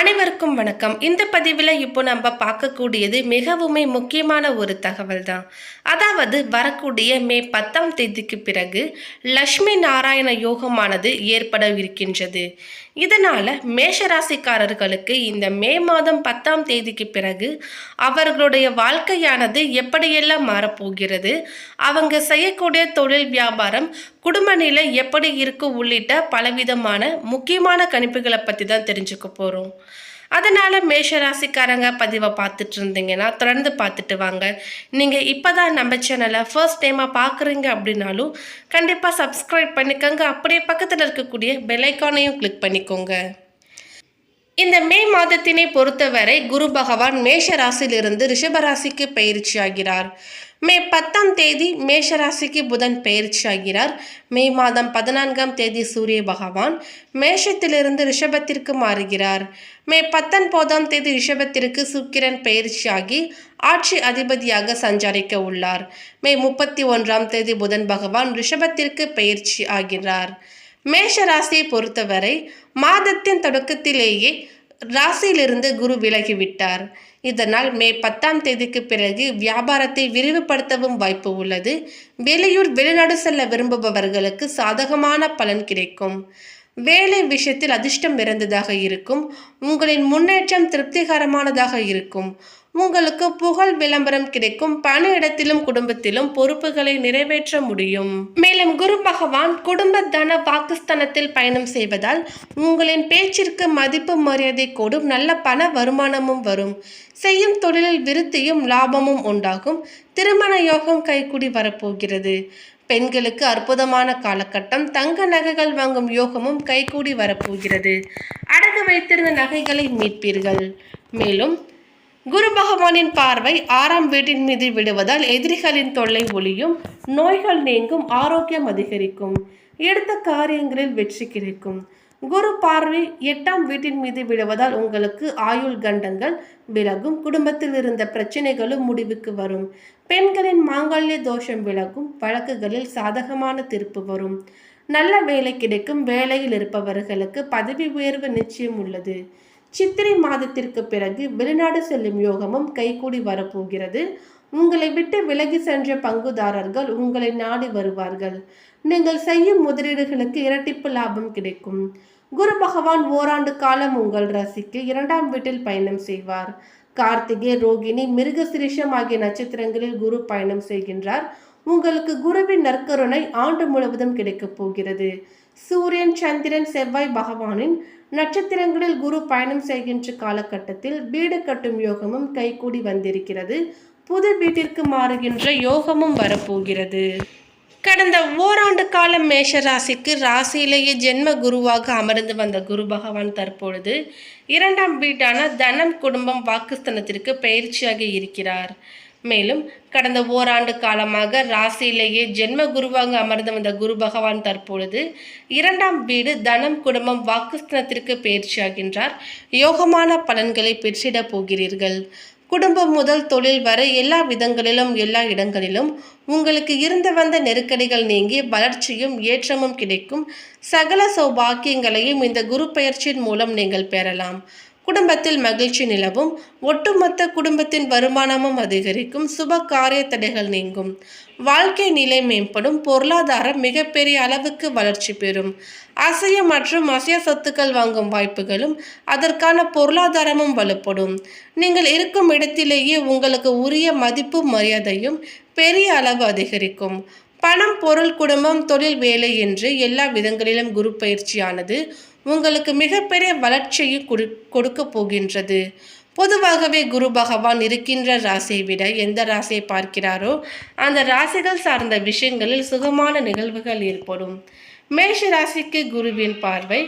அனைவருக்கும் வணக்கம். இந்த பதிவில் இப்போ நம்ம பார்க்கக்கூடியது மிகவுமே முக்கியமான ஒரு தகவல் தான் அதாவது வரக்கூடிய மே பத்தாம் தேதிக்கு பிறகு லக்ஷ்மி நாராயண யோகமானது ஏற்பட இருக்கின்றது இதனால் மேஷராசிக்காரர்களுக்கு இந்த மே மாதம் பத்தாம் தேதிக்கு பிறகு அவர்களுடைய வாழ்க்கையானது எப்படியெல்லாம் மாறப்போகிறது அவங்க செய்யக்கூடிய தொழில் வியாபாரம் குடும்ப நிலை எப்படி இருக்கும் உள்ளிட்ட பலவிதமான முக்கியமான கணிப்புகளை பற்றி தான் தெரிஞ்சுக்க போகிறோம் அதனால் மேஷராசிக்காரங்க பதிவை பார்த்துட்டு இருந்தீங்கன்னா தொடர்ந்து பார்த்துட்டு வாங்க. நீங்கள் இப்போ தான் நம்ம சேனலை ஃபர்ஸ்ட் டைமாக பார்க்குறீங்க அப்படின்னாலும் கண்டிப்பாக சப்ஸ்கிரைப் பண்ணிக்கோங்க. அப்படியே பக்கத்தில் இருக்கக்கூடிய பெல்லைக்கானையும் கிளிக் பண்ணிக்கோங்க. இந்த மே மாதத்தினை பொறுத்தவரை குரு பகவான் மேஷ ராசியிலிருந்து ரிஷபராசிக்கு பயிற்சி ஆகிறார் மே பத்தாம் தேதி மேஷராசிக்கு புதன் பயிற்சி ஆகிறார். மே மாதம் பதினான்காம் தேதி சூரிய பகவான் மேஷத்திலிருந்து ரிஷபத்திற்கு மாறுகிறார். மே பத்தொன்பதாம் தேதி ரிஷபத்திற்கு சுக்கிரன் பயிற்சியாகி ஆட்சி அதிபதியாக சஞ்சரிக்க உள்ளார். மே முப்பத்தி ஒன்றாம் தேதி புதன் பகவான் ரிஷபத்திற்கு பயிற்சி ஆகிறார். மேஷ ராசியை பொறுத்தவரை மாதத்தின் தொடக்கத்திலேயே ராசியிலிருந்து குரு விலகிவிட்டார் இதனால் மே பத்தாம் தேதிக்கு பிறகு வியாபாரத்தை விரிவுபடுத்தவும் வாய்ப்பு உள்ளது. வெளியூர் வெளிநாடு செல்ல விரும்புபவர்களுக்கு சாதகமான பலன் கிடைக்கும். வேலை விஷயத்தில் அதிர்ஷ்டம் இறந்ததாக இருக்கும். உங்களின் முன்னேற்றம் திருப்திகரமானதாக இருக்கும். உங்களுக்கு புகழ் விளம்பரம் கிடைக்கும். பண இடத்திலும் குடும்பத்திலும் பொறுப்புகளை நிறைவேற்ற முடியும். மேலும் குரு பகவான் குடும்ப தன பாகிஸ்தானத்தில் பயணம் செய்வதால் உங்களின் பேச்சிற்கு மதிப்பு மரியாதை கூடும். நல்ல பண வருமானமும் வரும். செய்யும் தொழிலில் விருத்தியும் லாபமும் உண்டாகும். திருமண யோகம் கைகூடி வரப்போகிறது. பெண்களுக்கு அற்புதமான காலகட்டம். தங்க நகைகள் வாங்கும் யோகமும் கைகூடி வரப்போகிறது. அடகு வைத்திருந்த நகைகளை மீட்பீர்கள். மேலும் குரு பகவானின் பார்வை ஆறாம் வீட்டின் மீது விடுவதால் எதிரிகளின் தொல்லை ஒளியும் நோய்கள் நீங்கும் ஆரோக்கியம் அதிகரிக்கும். எடுத்த காரியங்களில் வெற்றி கிடைக்கும். குரு பார்வை எட்டாம் வீட்டின் மீது விழுவதால் உங்களுக்கு ஆயுள் கண்டங்கள் விலகும் குடும்பத்தில் இருந்த பிரச்சனைகளும் முடிவுக்கு வரும். பெண்களின் மாங்கல்ய தோஷம் விலகும் வழக்குகளில் சாதகமான தீர்ப்பு வரும். நல்ல வேலை கிடைக்கும் வேலையில் இருப்பவர்களுக்கு பதவி உயர்வு நிச்சயம் உள்ளது. சித்திரை மாதத்திற்கு பிறகு வெளிநாடு செல்லும் யோகமும் கைகூடி வரப்போகிறது. உங்களை விட்டு விலகி சென்ற பங்குதாரர்கள் உங்களை நாடி வருவார்கள். நீங்கள் செய்யும் முதலீடுகளுக்கு இரட்டிப்பு லாபம் கிடைக்கும். குரு பகவான் ஓராண்டு காலம் உங்கள் ரசிக்கு இரண்டாம் வீட்டில் பயணம் செய்வார். கார்த்திகை ரோகிணி மிருகசிரிஷம் ஆகிய நட்சத்திரங்களில் குரு பயணம் செய்கின்றார். உங்களுக்கு குருவின் நற்கருணை ஆண்டு முழுவதும் கிடைக்கப் போகிறது. சூரியன் சந்திரன் செவ்வாய் பகவானின் நட்சத்திரங்களில் குரு பயணம் செய்கின்ற காலகட்டத்தில் வீடு கட்டும் யோகமும் கைகூடி வந்திருக்கிறது. புது வீட்டிற்கு மாறுகின்ற யோகமும் வரப்போகிறது. கடந்த ஓராண்டு காலம் மேஷ ராசிக்கு ராசியிலேயே ஜென்ம குருவாக அமர்ந்து வந்த குரு பகவான் தற்பொழுது இரண்டாம் வீட்டான தனம் குடும்பம் வாக்குஸ்தனத்திற்கு பயிற்சியாக இருக்கிறார். மேலும் கடந்த ஓராண்டு காலமாக ராசியிலேயே ஜென்ம குருவாக அமர்ந்து வந்த குரு பகவான் தற்பொழுது இரண்டாம் வீடு தனம் குடும்பம் வாக்குஸ்தனத்திற்கு பயிற்சியாகின்றார். யோகமான பலன்களை பெற்றிடப் போகிறீர்கள். குடும்பம் முதல் தொழில் வரை எல்லா விதங்களிலும் எல்லா இடங்களிலும் உங்களுக்கு இருந்து வந்த நெருக்கடிகள் நீங்கி வளர்ச்சியும் ஏற்றமும் கிடைக்கும். சகல சௌபாக்கியங்களையும் இந்த குரு பயிற்சியின் மூலம் நீங்கள் பெறலாம். குடும்பத்தில் மகிழ்ச்சி நிலவும் ஒட்டுமொத்த குடும்பத்தின் வருமானமும் அதிகரிக்கும் சுப காரிய தடைகள் நீங்கும். வாழ்க்கை நிலை மேம்படும் பொருளாதாரம் மிகப்பெரிய அளவுக்கு வளர்ச்சி பெறும். அசைய மற்றும் அசைய சொத்துக்கள் வாங்கும் வாய்ப்புகளும் அதற்கான பொருளாதாரமும் வலுப்படும். நீங்கள் இருக்கும் இடத்திலேயே உங்களுக்கு உரிய மதிப்பு மரியாதையும் பெரிய அளவு அதிகரிக்கும். பணம் பொருள் குடும்பம் தொழில் வேலை என்று எல்லா விதங்களிலும் குரு பயிற்சியானது உங்களுக்கு மிகப்பெரிய வளர்ச்சியை கொடு கொடுக்க போகின்றது. பொதுவாகவே குரு பகவான் இருக்கின்ற ராசியை விட எந்த ராசியை பார்க்கிறாரோ அந்த ராசிகள் சார்ந்த விஷயங்களில் சுகமான நிகழ்வுகள் ஏற்படும். மேஷ ராசிக்கு குருவின் பார்வை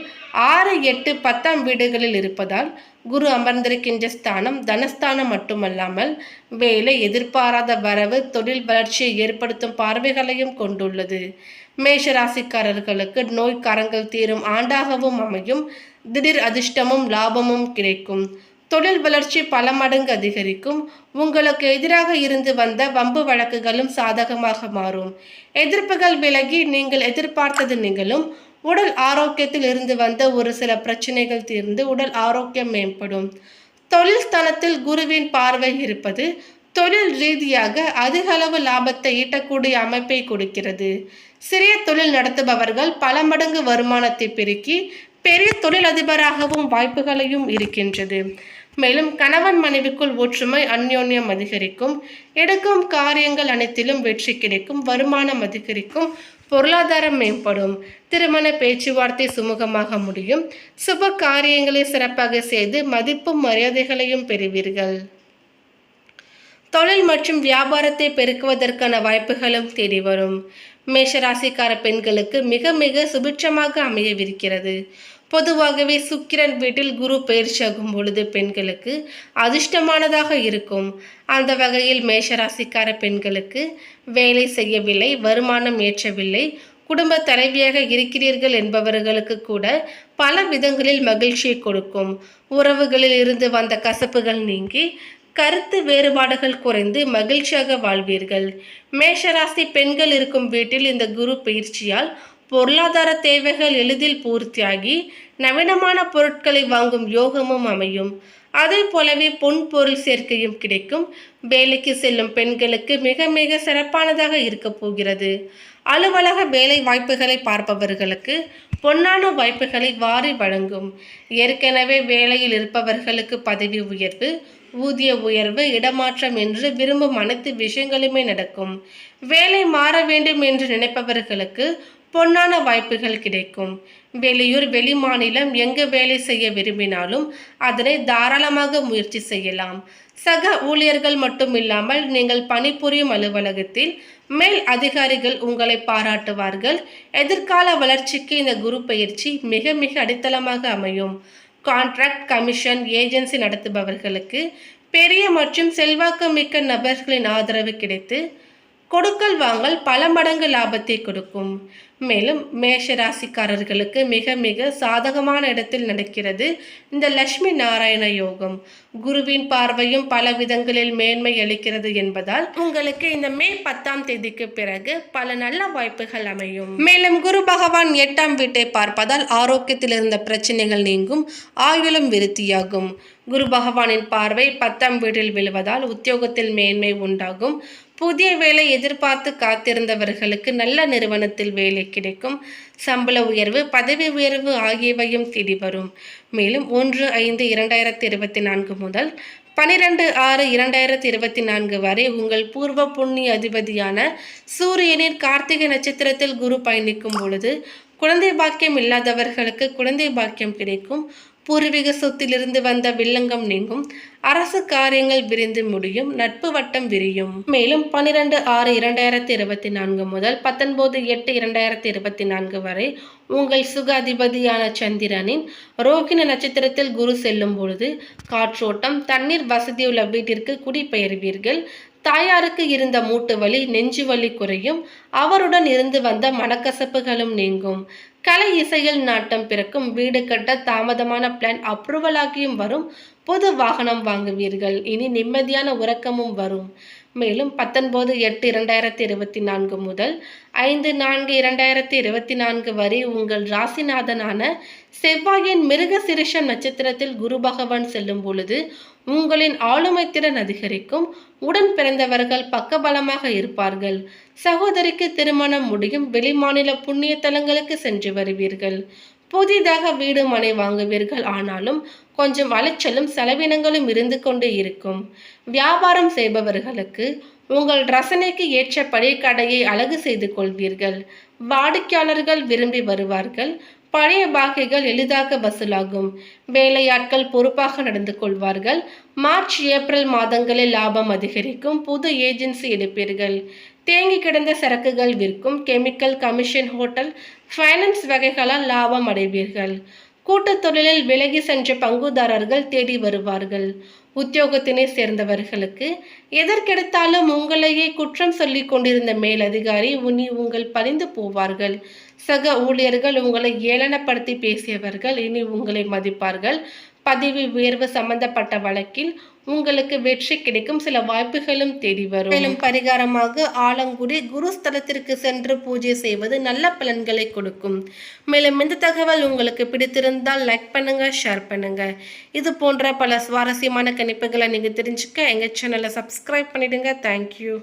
ஆறு எட்டு பத்தாம் வீடுகளில் இருப்பதால் குரு அமர்ந்திருக்கின்ற ஸ்தானம் தனஸ்தானம் மட்டுமல்லாமல் வேலை எதிர்பாராத வரவு தொழில் வளர்ச்சியை ஏற்படுத்தும் பார்வைகளையும் கொண்டுள்ளது. மேஷராசிக்காரர்களுக்கு நோய் கரங்கள் தீரும் ஆண்டாகவும் அமையும். திடீர் அதிர்ஷ்டமும் லாபமும் கிடைக்கும். தொழில் வளர்ச்சி பல மடங்கு அதிகரிக்கும். உங்களுக்கு எதிராக இருந்து வந்த வம்பு வழக்குகளும் சாதகமாக மாறும். எதிர்ப்புகள் விலகி நீங்கள் எதிர்பார்த்தது நிகழும். உடல் ஆரோக்கியத்தில் இருந்து வந்த ஒரு சில பிரச்சனைகள் தீர்ந்து உடல் ஆரோக்கியம் மேம்படும். தொழில் ஸ்தானத்தில் குருவின் பார்வை இருப்பது தொழில் ரீதியாக அதிக அளவு லாபத்தை ஈட்டக்கூடிய அமைப்பை கொடுக்கிறது. சிறிய தொழில் நடத்துபவர்கள் பல மடங்கு வருமானத்தை பெருக்கி பெரிய தொழிலதிபராகவும் வாய்ப்புகளையும் இருக்கின்றது. மேலும் கணவன் மனைவிக்குள் ஒற்றுமை அந்யோன்யம் அதிகரிக்கும். எடுக்கும் காரியங்கள் அனைத்திலும் வெற்றி கிடைக்கும் வருமானம் அதிகரிக்கும் பொருளாதாரம் மேம்படும். திருமண பேச்சுவார்த்தை சுமூகமாக முடியும். சுப காரியங்களை சிறப்பாக செய்து மதிப்பும் மரியாதைகளையும் பெறுவீர்கள். தொழில் மற்றும் வியாபாரத்தை பெருக்குவதற்கான வாய்ப்புகளும் தேடி வரும் மேஷராசிக்கார பெண்களுக்கு மிக மிக சுபிட்சமாக அமையவிருக்கிறது. பொதுவாகவே சுக்கிரன் வீட்டில் குரு பயிற்சியாகும் பொழுது பெண்களுக்கு அதிர்ஷ்டமானதாக இருக்கும். அந்த வகையில் மேஷராசிக்கார பெண்களுக்கு வேலை செய்யவில்லை வருமானம் ஏற்றவில்லை குடும்ப தலைவியாக இருக்கிறீர்கள் என்பவர்களுக்கு கூட பல விதங்களில் மகிழ்ச்சியை கொடுக்கும். உறவுகளில் இருந்து வந்த கசப்புகள் நீங்கி கருத்து வேறுபாடுகள் குறைந்து மகிழ்ச்சியாக வாழ்வீர்கள். மேஷராசி பெண்கள் இருக்கும் வீட்டில் இந்த குரு பயிற்சியால் பொருளாதார தேவைகள் எளிதில் பூர்த்தியாகி நவீனமான பொருட்களை வாங்கும் யோகமும் அமையும். அதே போலவே பொன் பொருள் சேர்க்கையும் கிடைக்கும். வேலைக்கு செல்லும் பெண்களுக்கு மிக மிக சிறப்பானதாக இருக்க போகிறது. அலுவலக வேலை வாய்ப்புகளை பார்ப்பவர்களுக்கு பொன்னான வாய்ப்புகளை வாரி வழங்கும். ஏற்கனவே வேலையில் இருப்பவர்களுக்கு பதவி உயர்வு ஊதிய உயர்வு இடமாற்றம் என்று விரும்பும் அனைத்து விஷயங்களுமே நடக்கும். வேலை மாற வேண்டும் என்று நினைப்பவர்களுக்கு பொன்னான வாய்ப்புகள் கிடைக்கும். வெளியூர் வெளி மாநிலம் எங்கு வேலை செய்ய விரும்பினாலும் அதனை தாராளமாக முயற்சி செய்யலாம். சக ஊழியர்கள் மட்டும் இல்லாமல் நீங்கள் பணிபுரியும் அலுவலகத்தில் மேல் அதிகாரிகள் உங்களை பாராட்டுவார்கள். எதிர்கால வளர்ச்சிக்கு இந்த குரு பயிற்சி மிக மிக அடித்தளமாக அமையும். கான்ட்ராக்ட் கமிஷன் ஏஜென்சி நடத்துபவர்களுக்கு பெரிய மற்றும் செல்வாக்கு மிக்க நபர்களின் ஆதரவு கிடைத்து கொடுக்கல் வாங்கல் பல மடங்கு லாபத்தை கொடுக்கும். மேலும் மேஷ ராசிக்காரர்களுக்கு மிக மிக சாதகமான இடத்தில் நடக்கிறது இந்த லட்சுமி நாராயண யோகம். குருவின் பார்வையும் பல விதங்களில் மேன்மை அளிக்கிறது என்பதால் உங்களுக்கு இந்த மே பத்தாம் தேதிக்கு பிறகு பல நல்ல வாய்ப்புகள் அமையும். மேலும் குரு பகவான் எட்டாம் வீட்டை பார்ப்பதால் ஆரோக்கியத்தில் இருந்த பிரச்சனைகள் நீங்கும் ஆயுளும் விருத்தியாகும். குரு பகவானின் பார்வை பத்தாம் வீட்டில் விழுவதால் உத்தியோகத்தில் மேன்மை உண்டாகும். புதிய வேலை எதிர்பார்த்து காத்திருந்தவர்களுக்கு நல்ல நிறுவனத்தில் வேலை கிடைக்கும். சம்பள உயர்வு பதவி உயர்வு ஆகியவையும் தேடி வரும். மேலும் ஒன்று ஐந்து இரண்டாயிரத்தி இருபத்தி நான்கு முதல் பனிரெண்டு ஆறு இரண்டாயிரத்தி இருபத்தி நான்கு வரை உங்கள் பூர்வ புண்ணிய அதிபதியான சூரியனின் கார்த்திகை நட்சத்திரத்தில் குரு பயணிக்கும் பொழுது குழந்தை பாக்கியம் இல்லாதவர்களுக்கு குழந்தை பாக்கியம் கிடைக்கும். பூர்வீக சொத்திலிருந்து வந்த வில்லங்கம் நீங்கும். அரசு காரியங்கள் விரிந்து முடியும். நட்பு வட்டம் விரியும். மேலும் பனிரெண்டு ஆறு இரண்டாயிரத்தி இருபத்தி நான்கு முதல் பத்தொன்பது எட்டு இரண்டாயிரத்தி இருபத்தி நான்கு வரை உங்கள் சுகாதிபதியான சந்திரனின் ரோகிண நட்சத்திரத்தில் குரு செல்லும் பொழுது காற்றோட்டம் தண்ணீர் வசதியுள்ள வீட்டிற்கு குடிபெயர்வீர்கள். தாயாருக்கு இருந்த மூட்டு வலி நெஞ்சு வலி குறையும். அவருடன் இருந்து வந்த மனக்கசப்புகளும் நீங்கும். கலை இசையில் நாட்டம் பிறக்கும். வீடு கட்ட தாமதமான பிளான் அப்ரூவல் ஆகியும் வரும். புது வாகனம் வாங்குவீர்கள். இனி நிம்மதியான உறக்கமும் வரும். மேலும் பத்தொன்பது எட்டு இரண்டாயிரத்தி இருபத்தி நான்கு முதல் ஐந்து நான்கு இரண்டாயிரத்தி இருபத்தி நான்கு வரை உங்கள் ராசிநாதனான செவ்வாயின் மிருக சிரிஷம் நட்சத்திரத்தில் குரு பகவான் செல்லும் பொழுது உங்களின் ஆளுமை திறன் அதிகரிக்கும். உடன் பிறந்தவர்கள் பக்கபலமாக இருப்பார்கள். சகோதரிக்கு திருமணம் முடியும். வெளிமாநில புண்ணிய தலங்களுக்கு சென்று வருவீர்கள். புதிதாக வீடு மனை வாங்குவீர்கள். ஆனாலும் கொஞ்சம் அலைச்சலும் செலவினங்களும் இருந்து கொண்டு இருக்கும். வியாபாரம் செய்பவர்களுக்கு உங்கள் ரசனைக்கு ஏற்றபடி கடையை அழகு செய்து கொள்வீர்கள். வாடிக்கையாளர்கள் விரும்பி வருவார்கள். பழைய பாக்கிகள் எளிதாக வசூலாகும். வேலையாட்கள் பொறுப்பாக நடந்து கொள்வார்கள். மார்ச் ஏப்ரல் மாதங்களில் லாபம் அதிகரிக்கும் புது ஏஜென்சி எடுப்பீர்கள். தேங்கி கிடந்த சரக்குகள் விற்கும் கெமிக்கல் கமிஷன் ஹோட்டல் ஃபைனான்ஸ் வகைகளால் லாபம் அடைவீர்கள். கூட்டத் தொழிலில் விலகி சென்ற பங்குதாரர்கள் தேடி வருவார்கள். உத்தியோகத்தினை சேர்ந்தவர்களுக்கு எதற்கெடுத்தாலும் உங்களையே குற்றம் சொல்லி கொண்டிருந்த மேலதிகாரி உனி உங்கள் பணிந்து போவார்கள். சக ஊழியர்கள் உங்களை ஏளனப்படுத்தி பேசியவர்கள் இனி உங்களை மதிப்பார்கள். பதவி உயர்வு சம்பந்தப்பட்ட வழக்கில் உங்களுக்கு வெற்றி கிடைக்கும். சில வாய்ப்புகளும் தேடி வரும். மேலும் பரிகாரமாக ஆலங்குடி குருஸ்தலத்திற்கு சென்று பூஜை செய்வது நல்ல பலன்களை கொடுக்கும். மேலும் இந்த தகவல் உங்களுக்கு பிடித்திருந்தால் லைக் பண்ணுங்க ஷேர் பண்ணுங்க. இது போன்ற பல சுவாரஸ்யமான கணிப்புகளை நீங்க தெரிஞ்சுக்க எங்க சேனலை சப்ஸ்கிரைப் பண்ணிடுங்க. தேங்க்யூ